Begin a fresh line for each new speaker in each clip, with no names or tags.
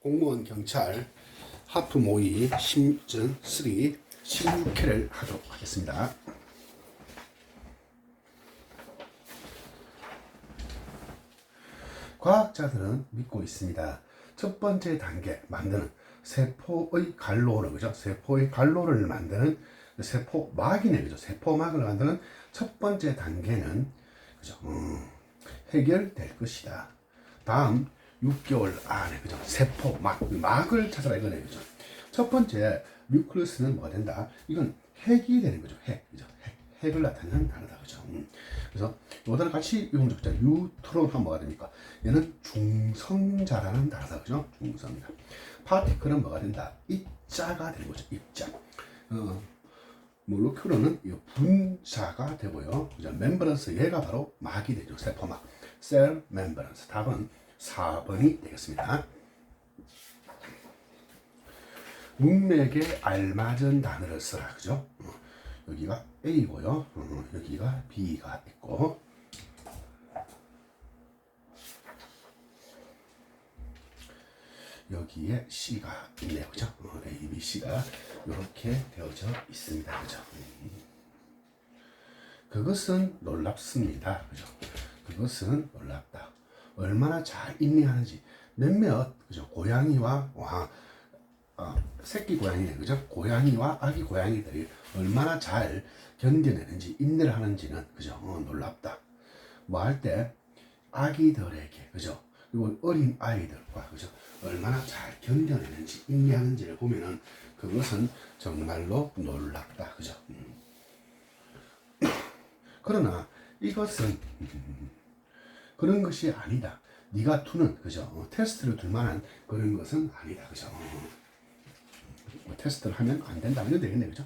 공무원 경찰 하프 모의 심전 3 16회를 하도록 하겠습니다. 과학자들은 믿고 있습니다. 첫 번째 단계 만드는 세포의 갈로를 그죠? 세포의 갈로를 만드는 세포 막이네 그죠? 세포막을 만드는 첫 번째 단계는 그죠? 음, 해결될 것이다. 다음 6개월 안에 그죠? 세포 막 막을 찾아라 이거네 그죠? 첫 번째 뉴클리스는 뭐가 된다? 이건 핵이 되는 거죠. 핵 그죠? 핵 핵을 나타내는 단어다 그죠? 음. 그래서 요단을 같이 적자 뉴트론 하면 뭐가 됩니까? 얘는 중성자라는 단어다 그죠? 중성자. 파티클은 뭐가 된다? 입자가 되는 거죠. 입자. 어, 몰로큘러는 이 분자가 되고요. 그죠? 멤브런스 얘가 바로 막이 되죠. 세포막. 셀 멤브런스. 답은 4번이 되겠습니다. 문맥에 알맞은 단어를 쓰라. 그죠? 어, 여기가 A고요. 어, 여기가 B가 있고 여기에 C가 있네요. 그죠? 어, A, B, C가 이렇게 되어져 있습니다. 그죠? 음. 그것은 놀랍습니다. 그죠? 그것은 놀랍다. 얼마나 잘 인내하는지 몇몇 그죠? 고양이와 와 어, 새끼 고양이 그죠? 고양이와 아기 고양이들이 얼마나 잘 견뎌내는지 인내를 하는지는 그죠? 어, 놀랍다. 뭐 할 때 아기들에게 그죠? 그리고 어린 아이들과 그죠? 얼마나 잘 견뎌내는지 인내하는지를 보면은 그것은 정말로 놀랍다. 그죠? 음. 그러나 이것은 그런 것이 아니다. 네가 두는 그죠? 어, 테스트를 둘 만한 그런 것은 아니다. 그죠? 어. 뭐 테스트를 하면 안 된다. 이런 되겠네. 그죠?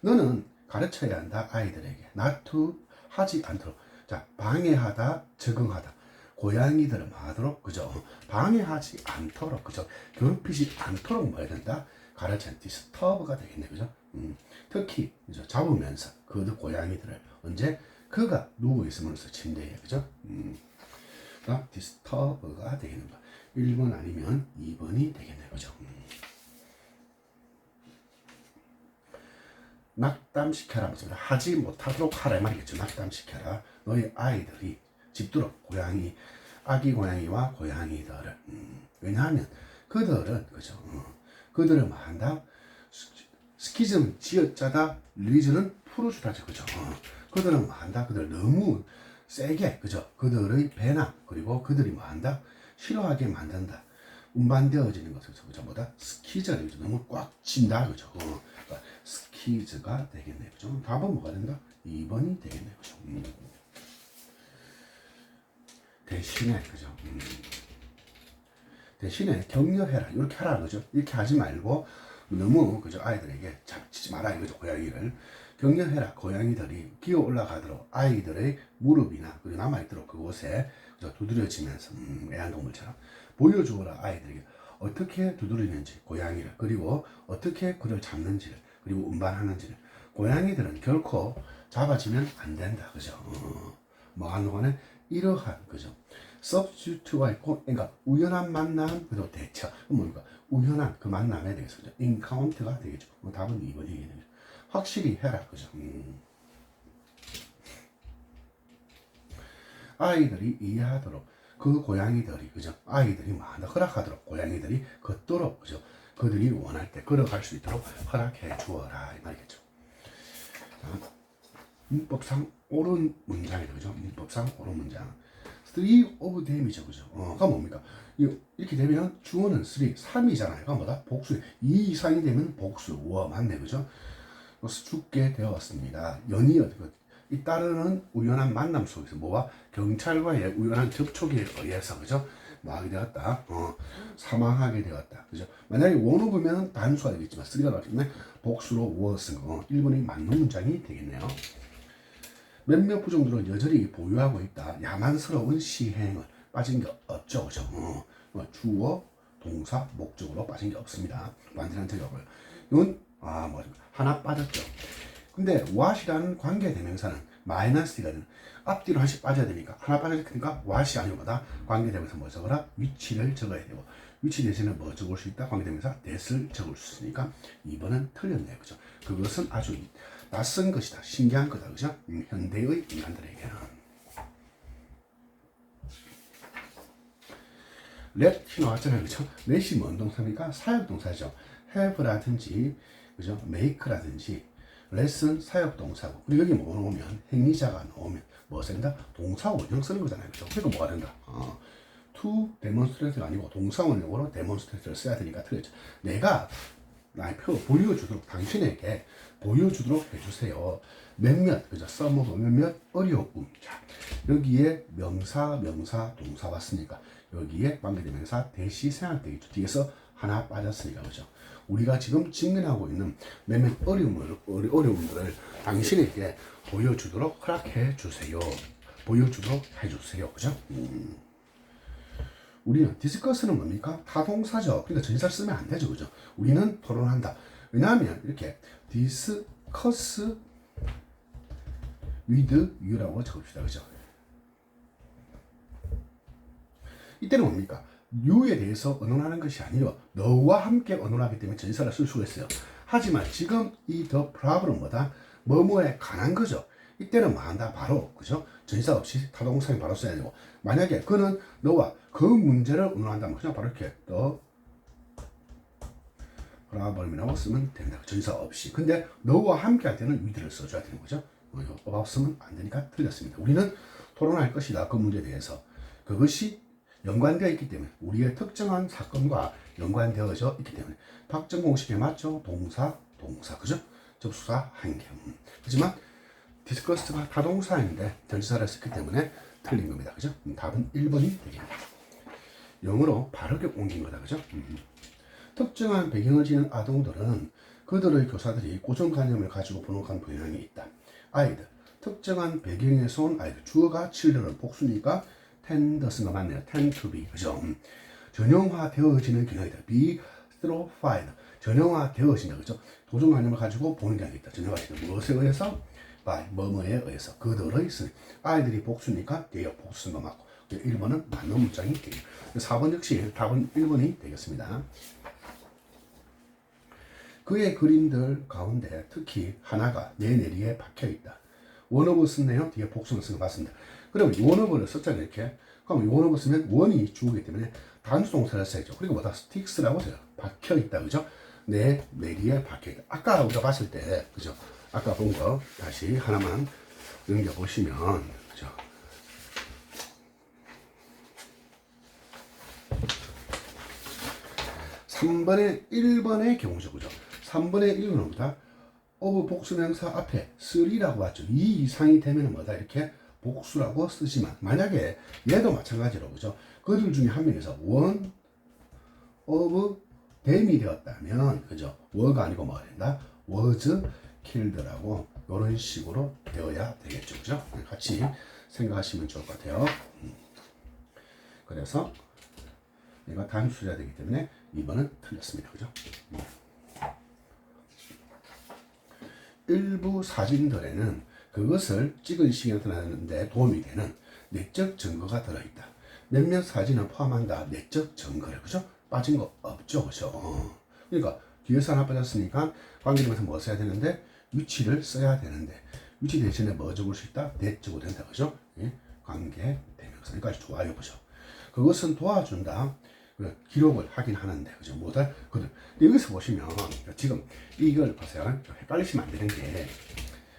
너는 가르쳐야 한다. 아이들에게. 나투 하지 않도록. 자, 방해하다, 적응하다. 고양이들은 하도록, 그죠? 방해하지 않도록, 그죠? 괴롭히지 않도록 뭐 해야 된다? 가르쳐 디스터브가 되겠네. 그죠? 음, 특히, 그죠? 잡으면서 그 고양이들을 언제 그가 누워 있으면서 침대에, 그죠? 음, 가 디스터브가 되겠는 거. 1번 아니면 2번이 되겠네. 그죠? 음. 낙담시켜라 맞습니다. 하지 못하도록 하라 이 말이겠죠. 낙담시켜라. 너희 아이들이 집도록 고양이 아기 고양이와 고양이들을 음, 왜냐하면 그들은 그죠. 어, 그들은 뭐 한다? 스키즘 지어짜다 리즈는 풀어주다죠. 그죠. 어, 그들은 뭐 한다? 그들 너무 세게 그죠. 그들의 배나 그리고 그들이 뭐 한다? 싫어하게 만든다. 운반되어지는 것을 전부 다 스키즈를 너무 꽉 친다 그죠. 어, 그러니까 스키즈가 되겠네요. 그죠? 답은 뭐가 된다? 2번이 되겠네요. 그죠? 음. 대신에 그죠? 음. 대신에 격려해라. 이렇게 하라 그죠? 이렇게 하지 말고 너무 그죠? 아이들에게 잡지 마라 이거죠. 고양이를 격려해라. 고양이들이 기어 올라가도록 아이들의 무릎이나 그리고 남아있도록 그곳에? 두드려지면서 음, 애완동물처럼 보여주어라 아이들에게. 어떻게 두드리는지 고양이를 그리고 어떻게 그를 잡는지를 그리고 운반하는지를. 고양이들은 결코 잡아지면 안 된다. 그죠? 어, 뭐 하는 거는 이러한 그죠? substitute가 있고 그러니까 우연한 만남 그리고 대처. 뭡니까? 우연한 그 만남에 대해서 그죠? encounter가 되겠죠. 뭐 답은 2번이 되겠죠 확실히 해라 그죠. 음. 아이들이 이해하도록. 그 고양이들이 그죠? 아이들이 많아 허락하도록 고양이들이 걷도록 그죠? 그들이 원할 때 걸어갈 수 있도록 허락해 주어라 이 말이겠죠. 자, 문법상 옳은 문장이죠 그죠? 문법상 옳은 문장. three of them이죠 그죠? 어, 가 뭡니까? 이- 이렇게 되면 주어는 3, 3이잖아요. 그가 뭐다? 복수 2 이상이 되면 복수 와 맞네 그죠 그래서 죽게 되었습니다 연이 어떻게 이 따르는 우연한 만남 속에서 뭐와 경찰과의 우연한 접촉에 의해서 그죠? 뭐 하게 되었다. 어, 사망하게 되었다. 그죠? 만약에 원어 보면 단수가 되겠지만 쓰리가 나왔기 때문에 복수로 쓴 거. 1번이 맞는 문장이 되겠네요. 몇몇 부정들은 여전히 보유하고 있다. 야만스러운 시행을 빠진 게 없죠. 그죠? 어, 뭐 주어, 동사, 목적으로 빠진 게 없습니다. 완전한 적용을. 이건, 아, 뭐, 하나 빠졌죠. 근데 what이라는 관계 대명사는 마이너스가 되는 앞뒤로 한씩 빠져야 되니까 하나 빠져야 되니까 what이 아니고 뭐다 관계 대명사 뭐 적어라 위치를 적어야 되고 위치 대신에 뭐 적을 수 있다? 관계 대명사 that을 적을 수 있으니까 2번은 틀렸네요. 그죠? 그것은 아주 낯선 것이다. 신기한 거다. 그죠? 음, 현대의 인간들에게는. 렛 나왔잖아요. 그죠? 렛이 뭔 동사입니까? 사역 동사죠. have라든지 그죠? make라든지 렛은 사역 동사고 그리고 여기 뭐 나오면 행위자가 나오면 뭐 쓴다? 동사 원형 쓰는 거잖아요. 그죠? 그러니까 뭐가 된다? 어. to demonstrate가 아니고 동사 원형으로 demonstrate를 써야 되니까 틀렸죠. 내가 나의 표 보여주도록 당신에게 보여주도록 해주세요. 몇몇 그죠? 써먹어 몇몇 어려움. 자 여기에 명사 명사 동사 왔으니까 여기에 관계대명사 대시 생략되겠죠. 뒤에서 하나 빠졌으니까 그죠? 우리가 지금 직면하고 있는 몇몇 어려움을 어려- 어려움들을 당신에게 보여주도록 허락해 주세요. 보여주도록 해주세요. 그죠? 음. 우리는 디스커스는 뭡니까? 타동사죠. 그러니까 전치사를 쓰면 안 되죠. 그죠? 우리는 토론한다. 왜냐하면 이렇게 디스커스 with you라고 적읍시다. 그죠? 이때는 뭡니까? You에 대해서 언론하는 것이 아니라 너와 함께 언론하기 때문에 전치사를 쓸 수가 있어요. 하지만 지금 이 problem 뭐다? 뭐뭐에 관한 거죠. 이때는 뭐 한다? 바로 그죠? 전치사 없이 타동사에 바로 써야 되고 만약에 그는 너와 그 문제를 언론한다면 그냥 바로 이렇게 the problem이라고 쓰면 됩니다. 전치사 없이. 근데 너와 함께 할 때는 with를 써줘야 되는 거죠. 없으면 안 되니까 틀렸습니다. 우리는 토론할 것이다. 그 문제에 대해서. 그것이 연관되어 있기 때문에 우리의 특정한 사건과 연관되어져 있기 때문에 박정 공식에 맞죠? 동사, 동사, 그죠? 접수사 한 개. 음. 하지만 디스커스가 타동사인데 전치사를 썼기 때문에 틀린 겁니다. 그죠? 음, 답은 1번이 되겠다. 영어로 바르게 옮긴 거다. 그죠? 음. 특정한 배경을 지닌 아동들은 그들의 교사들이 고정관념을 가지고 번역한 경향이 있다. 아이들, 특정한 배경에서 온 아이들, 주어가 children, 복수니까 tend 쓰는 거 맞네요. tend to be, 그죠? 음. 전형화 되어지는 경향이다. be strophied, 전형화 되어진다, 그죠? 고정관념을 가지고 보는 경향이 있다. 전형화 되다. 무엇에 의해서? by, 뭐뭐에 의해서. 그들의 쓰 아이들이 복수니까 대여 복수 쓴거 맞고. 1번은 맞는 문장이 되겠다. 4번 역시 답은 1번이 되겠습니다. 그의 그림들 가운데 특히 하나가 내 내리에 박혀 있다. 원어브 썼네요. 뒤에 복수를 쓴거 맞습니다. 그러면 원어브를 썼잖아요. 이렇게. 그럼 원어브 쓰면 원이 주어기 때문에 단수 동사를 써야죠. 그리고 뭐다 스틱스라고 써요. 박혀 있다. 그죠? 내 내리에 박혀 있다. 아까 우리가 봤을 때, 그죠? 아까 본 거 다시 하나만 넘겨보시면, 그죠? 삼번에 1번의 경우죠. 그죠? 3번의 1번은 뭐다? of 복수명사 앞에 3라고 왔죠. 이 이상이 되면 뭐다? 이렇게 복수라고 쓰지만 만약에 얘도 마찬가지로 그죠? 그들 중에 한 명에서 of them이 되었다면 그죠? were가 아니고 뭐가 된다? was killed라고 이런 식으로 되어야 되겠죠. 그죠? 같이 생각하시면 좋을 것 같아요. 음. 그래서 얘가 단수해야 되기 때문에 2번은 틀렸습니다. 그죠? 음. 일부 사진들에는 그것을 찍은 시기가 나타나는데 도움이 되는 내적 증거가 들어있다. 몇몇 사진을 포함한다. 내적 증거를 그죠? 빠진 거 없죠, 그죠? 어. 그러니까 뒤에서 하나 빠졌으니까 관계대명사 뭐 써야 되는데 위치를 써야 되는데 위치 대신에 뭐 적을 수 있다? 내 적어도 된다, 그죠? 예? 관계 대명사 여기까지 좋아요, 그죠? 그것은 도와준다. 그 기록을 하긴 하는데 그죠 뭐다 그들 여기서 보시면 지금 이걸 보세요 좀 헷갈리시면 안 되는 게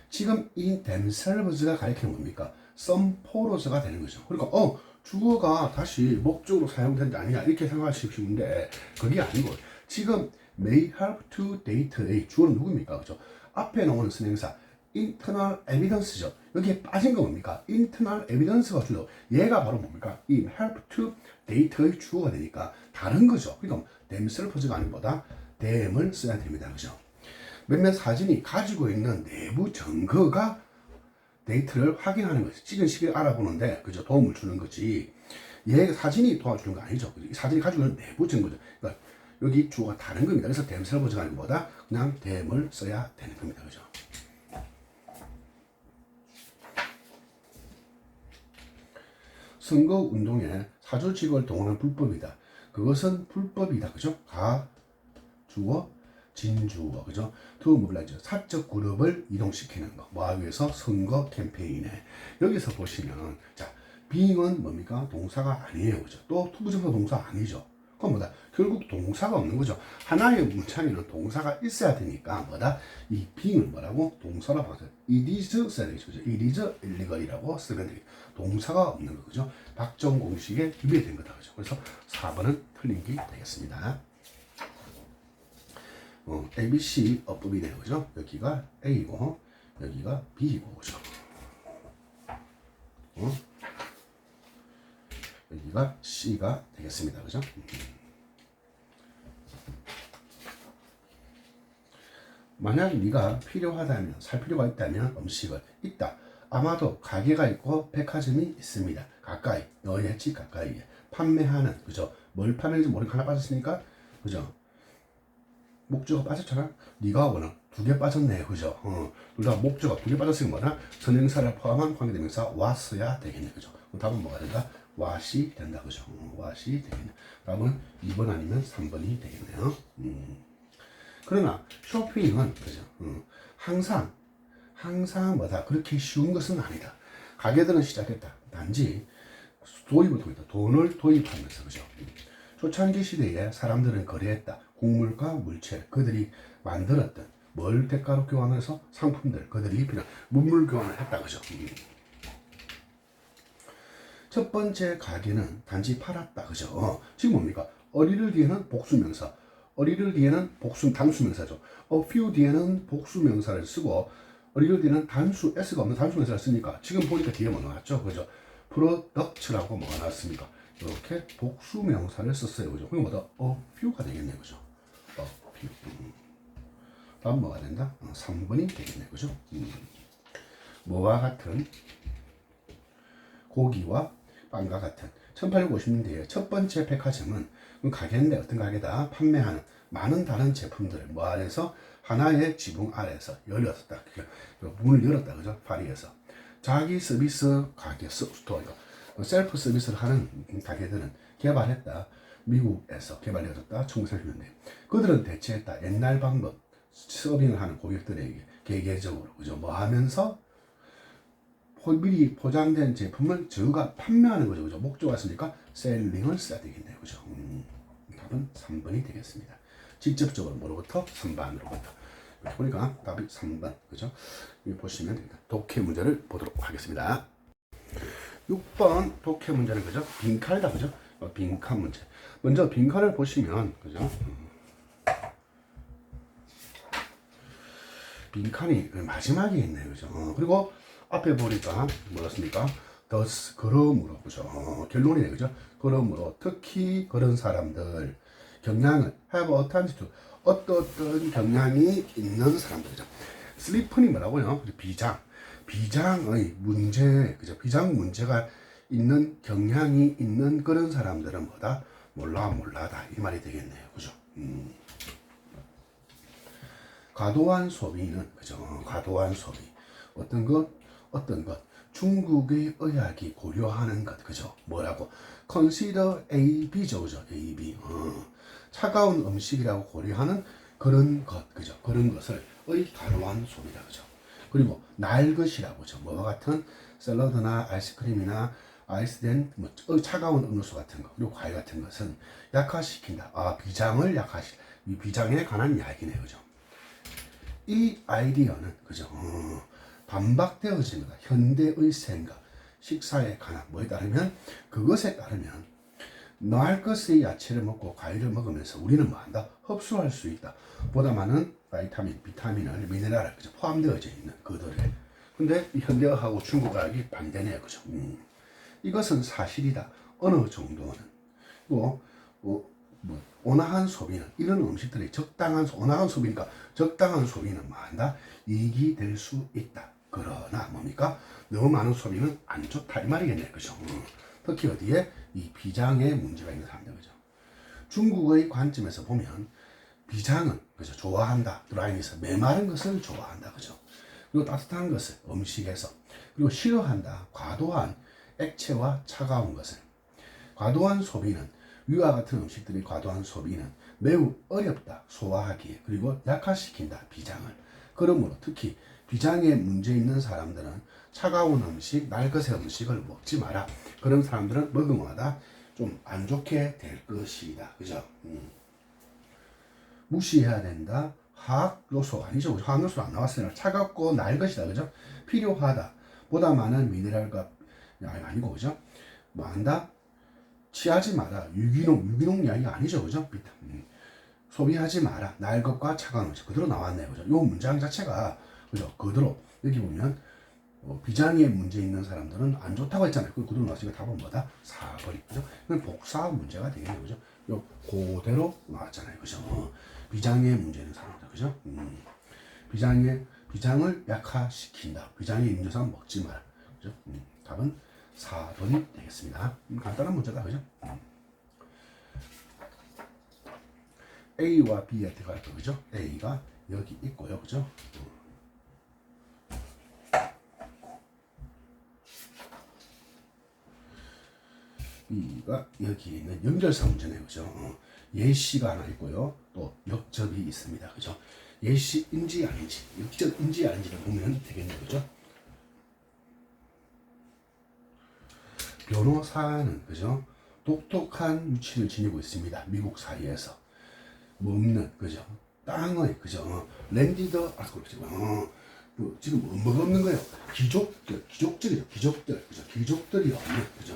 지금 이 themselves가 가리키는 뭡니까 poroes가 되는 거죠 그러니까 어 주어가 다시 목적으로 사용된 게 아니냐 이렇게 생각하시는데 그게 아니고 지금 may help to date A 주어는 누구입니까 그죠 앞에 나오는 선행사 internal evidence죠. 여기에 빠진 거 뭡니까? internal evidence가 주요. 얘가 바로 뭡니까? 이 help to date의 주어가 되니까 다른 거죠. 그러니까 themselves가 아닌 보다 them을 써야 됩니다. 그죠? 몇몇 사진이 가지고 있는 내부 증거가 데이트를 확인하는 거지. 찍은 시기를 알아보는데, 그죠? 도움을 주는 거지. 얘 사진이 도와주는 거 아니죠. 이 사진이 가지고 있는 내부 증거죠. 그러니까 여기 주어가 다른 겁니다. 그래서 themselves가 아닌 보다 그냥 them을 써야 되는 겁니다. 그죠? 선거 운동에 사조직을 동원한 불법이다. 그것은 불법이다. 그죠? 가 주어 진주어 그죠? 두 물라죠. 사적 그룹을 이동시키는 거. 위해서 선거 캠페인에 여기서 보시면 자 being은 뭡니까? 동사가 아니에요. 그죠? 또 투부정사 동사 아니죠. 그건 뭐다? 결국 동사가 없는 거죠. 하나의 문장에는 동사가 있어야 되니까 뭐다? 이 being을 뭐라고? 동사로 바꿔서 it is 써야. 그죠? it is illegal이라고 쓰면 되겠죠. 동사가 없는 거죠. 박정 공식에 위배된 거다. 그죠? 그래서 4번은 틀린 게 되겠습니다. 어, ABC 어법이네요. 그죠? 여기가 A고 여기가 B이고 그죠? 어? 여기가 C가 되겠습니다. 그죠? 음. 만약 네가 필요하다면 살 필요가 있다면 음식을 있다. 아마도 가게가 있고 백화점이 있습니다. 가까이 너의 집 가까이에 판매하는 그죠? 뭘 판매하는지 모르고 하나 빠졌으니까 그죠? 목적어 빠졌잖아. 네가 원하 두개 빠졌네, 그죠? 어, 둘다 목적어 두개 빠졌으면 뭐나 선행사를 포함한 관계대명사 왔어야 되겠네, 그죠? 답은 뭐가 된다? 와시 된다, 그죠? 어, 와시 되겠네. 답은 2번 아니면 3번이 되겠네요. 음. 그러나 쇼핑은 그죠? 어, 항상 항상 뭐다 그렇게 쉬운 것은 아니다. 가게들은 시작했다. 단지 도입을 통해서 돈을 도입하면서 그죠? 음. 초창기 시대에 사람들은 거래했다. 곡물과 물체, 그들이 만들었던 뭘 대가로 교환해서 상품들, 그들이 그냥 문물 교환을 했다. 그죠? 음. 첫 번째 가게는 단지 팔았다. 그죠? 어, 지금 뭡니까? 어리를 뒤에는 복수명사, 어리를 뒤에는 복수, 단수명사죠. a few 뒤에는 복수명사를 쓰고, 어리를 뒤에는 단수, s가 없는 단수명사를 쓰니까 지금 보니까 뒤에 뭐 나왔죠? 그죠? product라고 뭐가 나왔습니까? 이렇게 복수 명사를 썼어요. 그죠? 그럼 뭐다? a few가 되겠네. 그죠? a few. 음. 다음 뭐가 된다? 어, 3번이 되겠네. 그죠? 음. 뭐와 같은 고기와 빵과 같은 1850년대의 첫 번째 백화점은 그 가게인데 어떤 가게다 판매하는 많은 다른 제품들을 뭐 안에서 하나의 지붕 아래에서 열렸다. 그 문을 열었다. 그죠? 파리에서. 자기 서비스 가게 스토어요. 셀프 서비스를 하는 가게들은 개발했다. 미국에서 개발되었다. 1930년대. 그들은 대체했다. 옛날 방법 서빙을 하는 고객들에게 개개적으로 그죠? 뭐 하면서 포- 미리 포장된 제품을 저가 판매하는 거죠. 그죠? 목적가 있으니까 셀링을 써야 되겠네요. 그죠? 음, 답은 3번이 되겠습니다. 직접적으로 뭐로부터? 선반으로부터. 이렇게 보니까 답이 3번. 그죠? 보시면 됩니다. 독해 문제를 보도록 하겠습니다. 6번 독해 문제는 그죠? 빈칸이다. 그죠? 어, 빈칸 문제. 먼저 빈칸을 보시면 그죠? 음. 빈칸이 그 마지막에 있네요. 그죠? 어, 그리고 앞에 보니까 뭐였습니까? thus 그러므로 그죠? 어, 결론이네 그죠? 그러므로 특히 그런 사람들 경향을 have a tendency 어떠어떤 경향이 있는 사람들 그죠? 슬리픈이 뭐라고요? 비장 비장의 문제 그죠? 비장 문제가 있는 경향이 있는 그런 사람들은 뭐다? 몰라 몰라다 이 말이 되겠네요. 그죠? 음. 과도한 소비는 그죠? 과도한 소비. 어떤 것, 어떤 것. 중국의 의학이 고려하는 것, 그죠? 뭐라고? consider A, B죠, 그죠? A, B. 어. 차가운 음식이라고 고려하는 그런 것, 그죠? 그런 것을 의 과도한 소비다, 그죠? 그리고 날 것이라고? 뭐와 같은 샐러드나 아이스크림이나 아이스된 뭐 어, 차가운 음료수 같은 거 그리고 과일 같은 것은 약화시킨다. 아 비장을 약화시 이 비장에 관한 이야기네요, 그죠? 이 아이디어는 그죠? 어, 반박되어집니다. 현대의 생각, 식사에 관한 뭐에 따르면 그것에 따르면 너할 것의 야채를 먹고 과일을 먹으면서 우리는 뭐한다? 흡수할 수 있다. 보다 많은 바이타민, 비타민을 미네랄을 그죠? 포함되어져 있는 그들에. 근데 이 현대어하고 중국어학이 반대네요, 그죠? 음. 이것은 사실이다. 어느 정도는. 뭐, 뭐, 뭐 온화한 소비는 이런 음식들이 적당한 소- 온화한 소비니까 적당한 소비는 뭐 한다 이익이 될 수 있다. 그러나 뭡니까 너무 많은 소비는 안 좋다 이 말이겠네 그죠? 음. 특히 어디에 이 비장에 문제가 있는 사람들 그죠? 중국의 관점에서 보면 비장은 그죠 좋아한다 드라이에서 메마른 것을 좋아한다 그죠? 그리고 따뜻한 것을 음식에서 그리고 싫어한다 과도한 액체와 차가운 것을 과도한 소비는 위와 같은 음식들의 과도한 소비는 매우 어렵다 소화하기에 그리고 약화시킨다 비장을 그러므로 특히 비장에 문제 있는 사람들은 차가운 음식, 날것의 음식을 먹지 마라. 그런 사람들은 먹음마다 좀 안 좋게 될 것이다. 그죠? 음. 무시해야 된다. 화학 요소 아니죠. 화학 요소 안 나왔으니까 차갑고 날 것이다. 그죠? 필요하다. 보다 많은 미네랄과 아니, 아니고 그죠? 뭐 한다? 취하지 마라. 유기농, 유기농 이야기 아니죠. 그죠? 비타민. 소비하지 마라. 날 것과 차가운 음식. 그대로 나왔네요. 그죠? 요 문장 자체가 그죠? 그대로 여기 보면 어, 비장에 문제 있는 사람들은 안 좋다고 했잖아요. 그 그대로 나왔으니까 답은 뭐다? 4번이 그죠? 이건 복사 문제가 되겠네요. 그죠? 요 그대로 나왔잖아요. 그죠? 어, 비장에 문제 있는 사람들. 그죠? 음. 비장에 비장을 약화시킨다. 있는 사람 먹지 마라. 그죠? 음. 답은 4번이 되겠습니다. 음, 간단한 문제다. 그죠? 음. A와 B에 들어갈 거 그죠? A가 여기 있고요. 그죠? B가 여기 있는 연결사 문제네요. 그죠? 어, 예시가 하나 있고요. 또 역접이 있습니다. 그죠? 예시인지 아닌지, 역접인지 아닌지를 보면 되겠네요. 그죠? 변호사는 그죠? 독특한 위치를 지니고 있습니다. 미국 사회에서 먹는 그죠? 땅의 그죠? 어, 랜디더 아 그렇죠. 어, 뭐, 지금 뭐가 없는 거예요? 귀족들, 귀족들이죠. 귀족들, 그죠? 귀족들이 없는 그죠?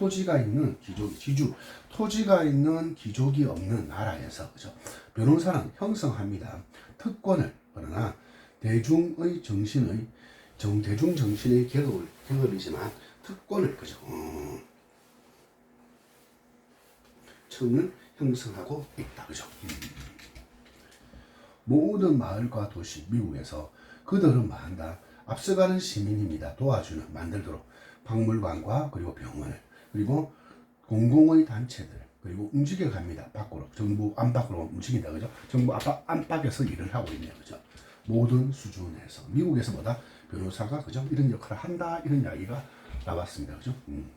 어, 토지가 있는 귀족, 지주, 토지가 있는 귀족이 없는 나라에서 그죠? 변호사는 형성합니다. 특권을 그러나 대중의 정신의 정 대중 정신의 계급을 계급이지만 특권을 그죠? 어, 청을 형성하고 있다 그죠? 음. 모든 마을과 도시 미국에서 그들은 만다 앞서가는 시민입니다. 도와주는 만들도록 박물관과 그리고 병원을 그리고 공공의 단체들 그리고 움직여 갑니다. 밖으로 정부 안팎으로 움직인다 그죠? 정부 안팎 안팎에서 일을 하고 있네요 그죠? 모든 수준에서 미국에서 뭐다 변호사가 그죠? 이런 역할을 한다 이런 이야기가 나왔습니다 그죠? 음.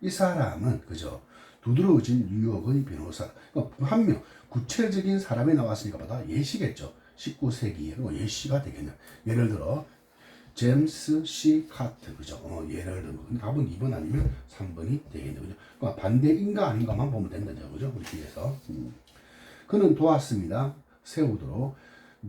이 사람은 그죠? 두드러진 뉴욕의 변호사 그러니까 한명 구체적인 사람이 나왔으니까 보다 예시겠죠. 19세기에 뭐 예시가 되겠네요. 예를 들어 제임스 C 카트 그죠? 어, 예를 들면 답은 2번 아니면 3번이 되겠네요. 그죠? 그러니까 반대인가 아닌가만 보면 된다죠. 그죠? 우리 뒤에서 음. 그는 도왔습니다. 세우도록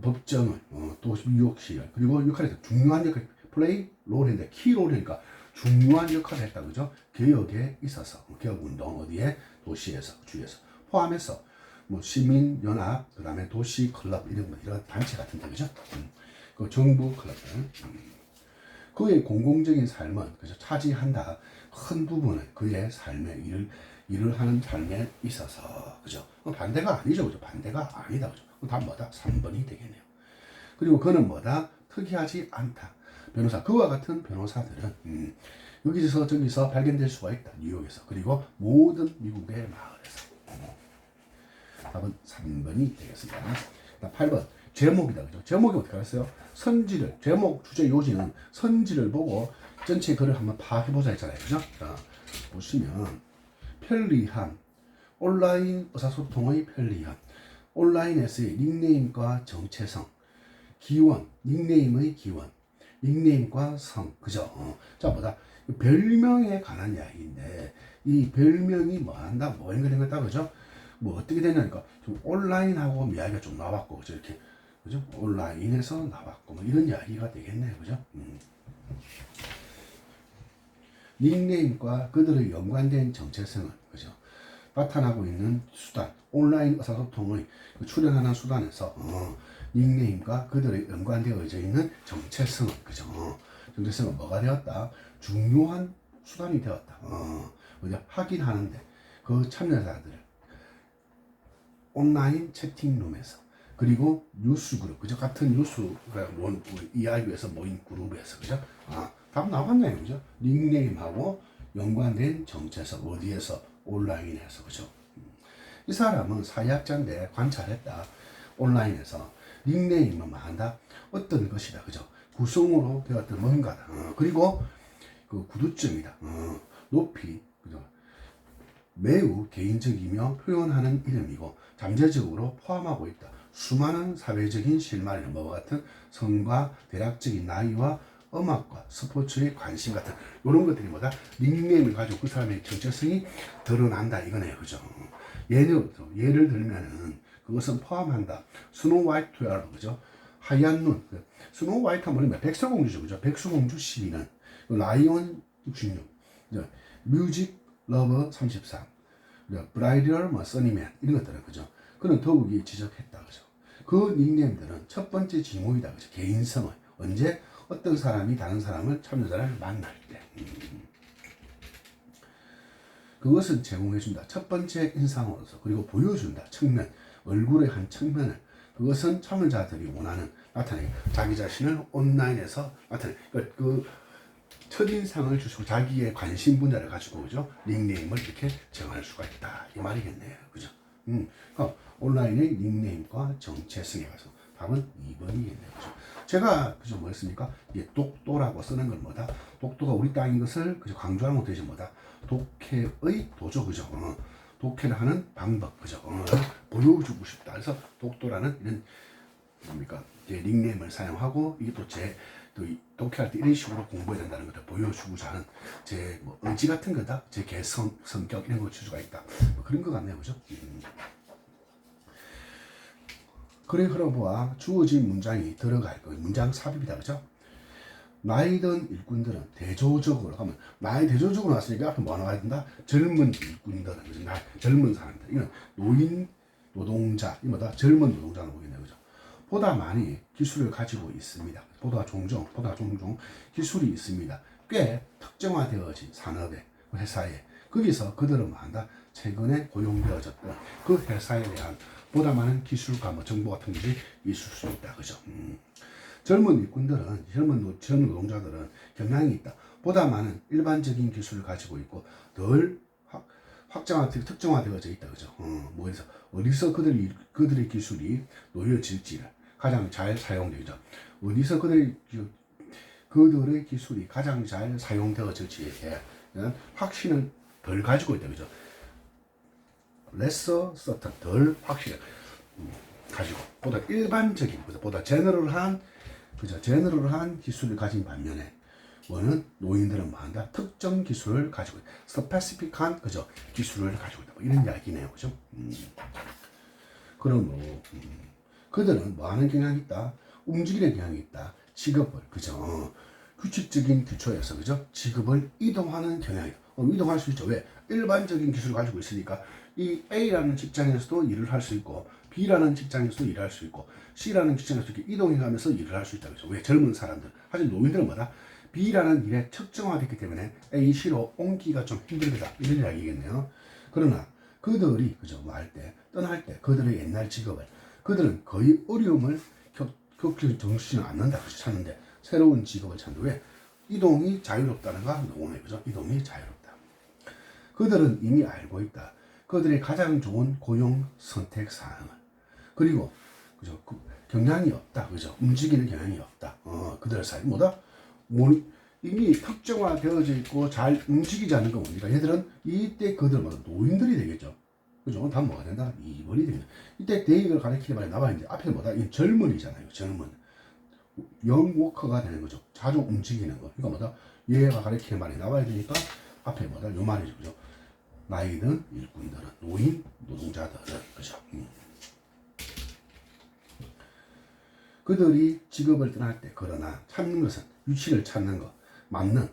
법정을 어, 또 뉴욕시를 그리고 역할에서 중요한 역할 플레이 롤인데 키 롤이니까 중요한 역할을 했다 그죠? 개혁에 있어서 개혁 운동 어디에 도시에서 주에서 포함해서 뭐 시민 연합 그 다음에 도시 클럽 이런 거 이런 단체 같은데 그죠? 음. 그 정부 클럽들 음. 그의 공공적인 삶은 그죠 차지한다. 큰 부분은 그의 삶의 일을 일을 하는 삶에 있어서 그죠? 반대가 아니죠 그죠? 반대가 아니다 그죠? 다 뭐다? 3번이 되겠네요. 그리고 그는 뭐다? 특이하지 않다. 변호사 그와 같은 변호사들은 음, 여기서 저기서 발견될 수가 있다 뉴욕에서. 그리고 모든 미국의 마을에서. 음. 답은 3번이 되겠습니다. 8번 제목이다 그죠? 제목이 어떻게 알았어요? 선지를 제목 주제 요지는 선지를 보고 전체 글을 한번 파악해보자 했잖아요. 그죠? 자, 보시면 편리함 온라인 의사소통의 편리함 온라인에서의 닉네임과 정체성 기원 닉네임의 기원 닉네임과 성 그죠? 어. 자 보다 별명에 관한 이야기인데 이 별명이 뭐 한다 뭐 이런 거 있다 그죠? 뭐 어떻게 되냐니까 좀 온라인하고 이야기가 좀 나왔고 그죠 이렇게 그죠? 온라인에서 나왔고 뭐 이런 이야기가 되겠네요. 그죠? 음. 닉네임과 그들의 연관된 정체성은 그죠? 나타나고 있는 수단 온라인 의사소통의 그 출연하는 수단에서 어, 닉네임과 그들의 연관되어 있는 정체성은 그죠? 어, 정체성은 뭐가 되었다? 중요한 수단이 되었다. 어, 그죠? 확인하는데 그 참여자들 온라인 채팅룸에서 그리고 뉴스 그룹 그죠? 같은 뉴스가 원 이야기에서 모인 그룹에서 그죠? 아 답 나왔네요 그죠? 닉네임하고 연관된 정체성 어디에서 온라인에서 그죠? 음. 이 사람은 사회학자인데 관찰했다. 온라인에서 닉네임은 뭐한다. 어떤 것이다 그죠? 구성으로 되었던 뭔가다. 어, 그리고 그 구두점이다. 어, 높이 그죠? 매우 개인적이며 표현하는 이름이고 잠재적으로 포함하고 있다. 수많은 사회적인 실마리나 뭐와 같은 성과 대략적인 나이와 음악과 스포츠에 관심 같은 이런 것들이 뭐다? 닉네임을 가지고 그 사람의 정체성이 드러난다 이거네요. 그죠? 예를, 들- 예를 들면은 그것은 포함한다. 스노우 화이트 웨어 그죠. 하얀 눈. 그 스노우 화이트 하면 뭐냐 백설공주죠. 그죠? 백설공주 시인은 라이온 66 이제 뮤직 러버 33 브라이럴 뭐 써니맨 이런 것들은 그죠 그는 더욱이 지적했다. 그죠? 그 닉네임들은 첫 번째 지목이다. 그죠? 개인성을. 언제? 어떤 사람이 다른 사람을 참여자를 만날 때. 음. 그것은 제공해준다. 첫 번째 인상으로서 그리고 보여준다. 측면. 얼굴의 한 측면을. 그것은 참여자들이 원하는 나타내 자기 자신을 온라인에서 나타내. 그, 그 첫인상을 주시고 자기의 관심 분야를 가지고 그죠? 닉네임을 이렇게 정할 수가 있다. 이 말이겠네요. 그죠? 음. 그러니까 온라인의 닉네임과 정체성에 가서 답은 2번이겠네요. 그죠? 제가 그죠 뭐였습니까? 이 독도라고 쓰는 건 뭐다? 독도가 우리 땅인 것을 그죠 강조하는 것도 이제 뭐다? 독해의 도죠 그죠? 어, 독해를 하는 방법 그죠? 어, 보여주고 싶다. 그래서 독도라는 이런 뭡니까? 제 닉네임을 사용하고 이게 또제 또 이- 독해할 때 이런 식으로 공부해야 된다는 것을 보여주고자 하는 제 뭐 의지 같은 거다? 제 개성 성격 이런 걸줄 수가 있다. 뭐 그런 것 같네요. 그죠? 음. 그래 흐름보아 주어진 문장이 들어갈 거 문장 삽입이다. 그죠? 나이든 일꾼들은 대조적으로 하면 나이 대조적으로 나왔으니까 앞에 뭐 나와야 된다? 젊은 일꾼들은 그죠? 나 젊은 사람들. 이건 노인 노동자 이거다. 젊은 노동자는 보겠네요 그죠? 보다 많이 기술을 가지고 있습니다. 보다 종종, 보다 종종 기술이 있습니다. 꽤 특정화되어진 산업에, 회사에. 거기서 그들은 뭐한다? 최근에 고용되어졌던 그 회사에 대한 보다 많은 기술과 뭐 정보 같은 것이 있을 수 있다. 그죠? 음. 젊은 일꾼들은, 젊은, 노- 젊은 노동자들은 경향이 있다. 보다 많은 일반적인 기술을 가지고 있고 덜 확, 확장화, 특정화되어져 있다. 그죠? 어, 뭐 해서 어디서 그들이, 그들의 기술이 놓여질지를 가장 잘 사용되죠. 어디서 그들의, 기- 그들의 기술이 가장 잘 사용되어질지에 대한 확신을 덜 가지고 있다. 그죠? Lesser certain, 덜 확신, 음, 가지고, 보다 일반적인? 보다 제너럴한, 그죠? 제너럴한 기술을 가진 반면에, 뭐는 노인들은 뭐한다? 특정 기술을 가지고. 스페시픽한, 그죠? 기술을 가지고 있다. 뭐 이런 이야기네요. 그죠? 음. 그러므로, 음, 그들은 뭐 하는 경향이 있다? 움직이는 경향이 있다. 직업을, 그죠? 어, 규칙적인 기초에서, 그죠? 직업을 이동하는 경향이. 어, 이동할 수 있죠. 왜? 일반적인 기술을 가지고 있으니까 이 A라는 직장에서도 일을 할 수 있고 B라는 직장에서도 일을 할수 있고 C라는 직장에서 이렇게 이동해가면서 일을 할 수 있다. 그죠? 왜? 젊은 사람들. 하지만 노인들은 뭐다? B라는 일에 특정화됐기 때문에 A, C로 옮기기가 좀 힘들다. 이런 이야기겠네요. 그러나 그들이 그죠? 뭐할 때, 떠날 때 그들의 옛날 직업을 그들은 거의 어려움을 겪, 겪지 정신을 않는다. 그죠? 찾는데 새로운 직업을 찾는 왜? 이동이 자유롭다는 거 오네. 그죠? 이동이 자유롭다. 그들은 이미 알고 있다. 그들의 가장 좋은 고용 선택 사항을. 그리고 그죠? 그 경향이 없다. 그죠? 움직이는 경향이 없다. 어, 그들 사이 뭐다? 뭘 이미 특정화되어져 있고 잘 움직이지 않는 건 뭡니까? 얘들은 이때 그들 뭐 노인들이 되겠죠. 그죠? 다음 뭐가 된다? 2번이 되겠다. 이때 대익을 가리키는 말에 나와 있는데 앞에 뭐다? 이 젊은이잖아요. 젊은. 영워커가 되는 거죠. 자주 움직이는 거. 그러니까 뭐다? 얘가 가리키는 말이 나와야 되니까 앞에 뭐다? 요 말이죠. 그죠? 나이든 일꾼들은, 노인, 노동자들은, 그죠? 음. 그들이 직업을 떠날 때, 그러나 찾는 것은 위치를 찾는 것, 맞는,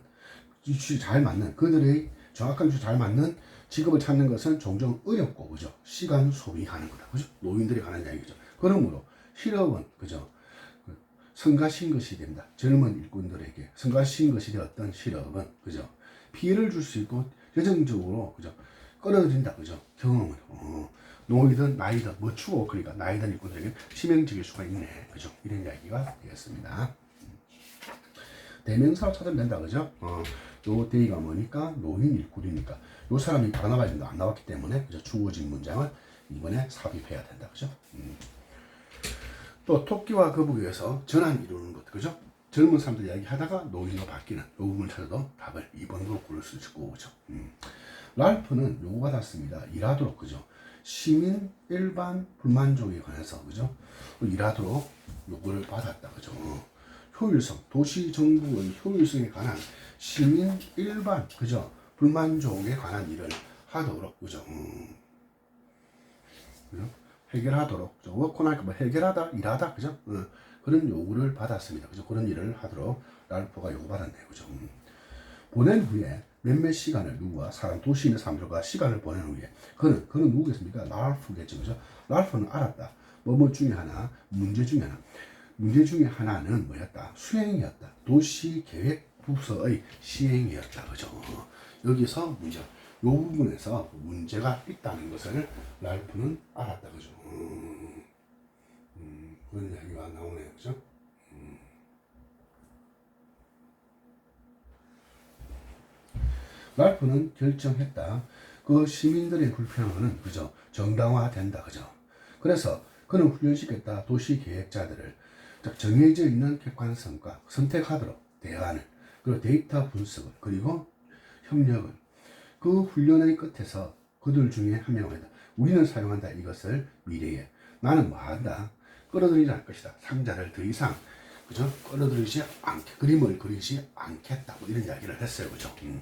위치 잘 맞는, 그들의 정확한 위치 잘 맞는 직업을 찾는 것은 종종 어렵고, 그죠? 시간 소비하는 거다. 그죠? 노인들이 가는 이야기죠. 그러므로 실업은, 그죠? 그 성가신 것이 된다. 젊은 일꾼들에게 성가신 것이 되었던 실업은, 그죠? 피해를 줄 수 있고, 여정적으로, 그죠? 끌어들인다. 그죠? 경험을. 어. 노이든 나이든 뭐 추워 그러니까 나이든 일꾼들에게 치명적일 수가 있네. 그죠? 이런 이야기가 되겠습니다. 대명사로 찾으면 된다. 그죠? 어. 요 데이가 뭐니까 노인 일꾼이니까 요 사람이 나와야 된다. 안 나왔기 때문에 그죠? 주어진 문장을 이번에 삽입해야 된다. 그죠? 음. 또 토끼와 거북이에서 전환 이루는 것. 그죠? 젊은 사람들 이야기 하다가 노인으로 바뀌는 요 부분을 찾아도 답을 2번으로 고를 수 있고 그죠? 음. 랄프는 요거 받았습니다. 일하도록 그죠? 시민 일반 불만족에 관해서 그죠? 일하도록 요거를 받았다 그죠? 효율성 도시 정부의 효율성에 관한 시민 일반 그죠? 불만족에 관한 일을 하도록 그죠? 음. 그죠? 해결하도록 그죠? 워커나니까 뭐 해결하다 일하다 그죠? 어, 그런 요구를 받았습니다. 그죠? 그런 일을 하도록 랄프가 요구받았네요. 그죠? 음. 보낸 후에 몇몇 시간을 누구와 사람 도시인의 사람들과 시간을 보낸 후에 그는 그는 누구겠습니까? 랄프겠죠. 그죠? 랄프는 알았다. 뭐뭐 중에 하나 문제 중에 하나 문제 중에 하나는 뭐였다? 수행이었다. 도시 계획 부서의 시행이었다. 그죠? 여기서 문제 요 부분에서 문제가 있다는 것을 랄프는 알았다. 그죠? 음, 음, 그런 이야기가 나오네요. 그죠? 랄프는 결정했다. 그 시민들의 불평은 그저 정당화된다. 그죠? 그래서 그는 훈련시켰다. 도시 계획자들을 정해져 있는 객관성과 선택하도록 대안을 그리고 데이터 분석을 그리고 협력을 그 훈련의 끝에서 그들 중에 한 명을 했다. 우리는 사용한다 이것을 미래에 나는 뭐 한다 끌어들이지 않을 것이다. 상자를 더 이상 그죠 끌어들이지 않게 그림을 그리지 않겠다 뭐 이런 이야기를 했어요. 그죠? 음.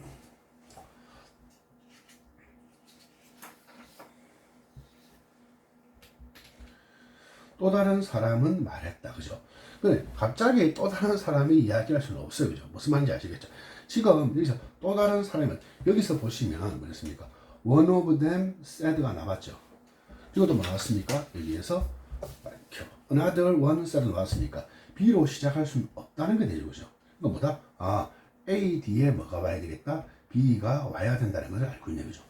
또 다른 사람은 말했다. 그죠? 근데 갑자기 또 다른 사람이 이야기할 수는 없어요. 그죠? 무슨 말인지 아시겠죠? 지금 여기서 또 다른 사람은 여기서 보시면 뭐였습니까? One of them said가 나왔죠. 이것도 뭐 나왔습니까? 여기에서 another one said 나왔으니까 B로 시작할 수는 없다는 게. 그죠? 그러니까 뭐다? 아, A 뒤에 뭐가 와야 되겠다? B가 와야 된다는 것을 알고 있네. 그죠?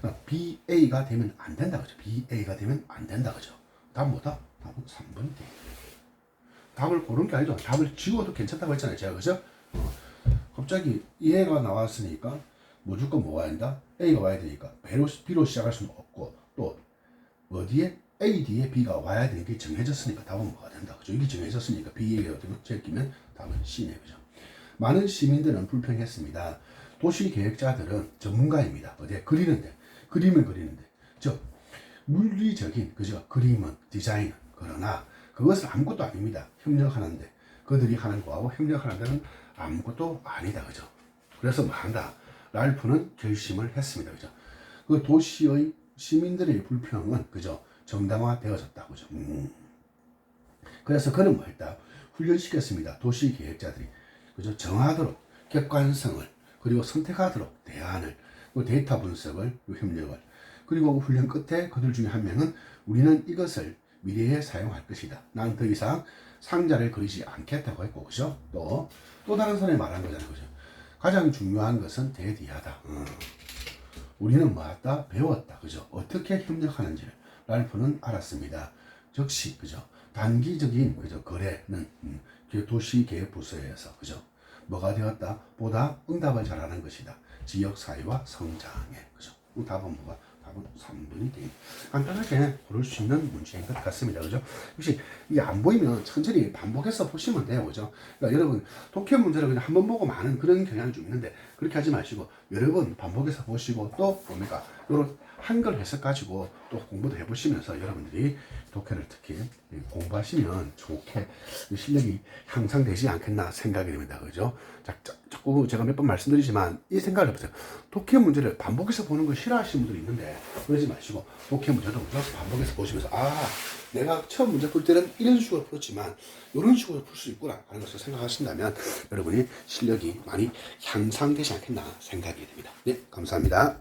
그러니까 BA가 되면 안 된다. 그죠? BA가 되면 안 된다. 그죠? 답은 뭐다? 답은 3번 D. 답을 고른 게 아니죠. 답을 지워도 괜찮다고 했잖아요. 제가 그죠? 어. 갑자기 얘가 나왔으니까 무조건 뭐 와야 된다? A가 와야 되니까 B로, B로 시작할 수는 없고 또 어디에 A 뒤에 B가 와야 되는 게 정해졌으니까 답은 뭐가 된다. 그죠? 이게 정해졌으니까 B 얘기가 되면 제끼면 답은 C네. 그죠? 많은 시민들은 불평했습니다. 도시 계획자들은 전문가입니다. 어디에 그리는데 그림을 그리는데 즉 물리적인 그죠? 그림은 디자인은 그러나 그것은 아무것도 아닙니다. 협력하는데 그들이 하는 거하고 협력하는 데는 아무것도 아니다. 그죠? 그래서 뭐 한다. 랄프는 결심을 했습니다. 그죠? 그 도시의 시민들의 불평은 그죠? 정당화되어졌다. 그죠? 음. 그래서 그는 뭐 했다? 훈련시켰습니다. 도시 계획자들이 그죠? 정하도록 객관성을 그리고 선택하도록 대안을 데이터 분석을 협력을 그리고 훈련 끝에 그들 중에 한 명은 우리는 이것을 미래에 사용할 것이다. 난 더 이상 상자를 그리지 않겠다고 했고, 그죠? 또, 또 다른 사람이 말한 거잖아요. 그죠? 가장 중요한 것은 대디하다. 어. 우리는 뭐했다? 배웠다. 그죠? 어떻게 협력하는지를 랄프는 알았습니다. 즉시, 그죠? 단기적인, 그죠? 거래는, 음, 도시계획부서에서, 그죠? 뭐가 되었다? 보다 응답을 잘하는 것이다. 지역 사회와 성장에, 그죠? 그 답은 뭐가? 답은 3번이 됩니다. 간단하게 고를 수 있는 문제인 것 같습니다. 그죠? 혹시 이게 안 보이면 천천히 반복해서 보시면 돼요. 그죠? 그러니까 여러분, 독해 문제를 그냥 한 번 보고 마는 그런 경향이 좀 있는데, 그렇게 하지 마시고, 여러 번 반복해서 보시고, 또 뭡니까? 요런 한글 해석 가지고 또 공부도 해보시면서 여러분들이 독해를 특히 공부하시면 좋게 실력이 향상되지 않겠나 생각이 됩니다. 그죠? 자, 자, 자꾸 제가 몇 번 말씀드리지만 이 생각을 해보세요. 독해 문제를 반복해서 보는 걸 싫어하시는 분들이 있는데 그러지 마시고 독해 문제도 그죠? 반복해서 보시면서 아 내가 처음 문제 풀 때는 이런 식으로 풀었지만 이런 식으로 풀 수 있구나 하는 것을 생각하신다면 여러분이 실력이 많이 향상되지 않겠나 생각이 됩니다. 네, 감사합니다.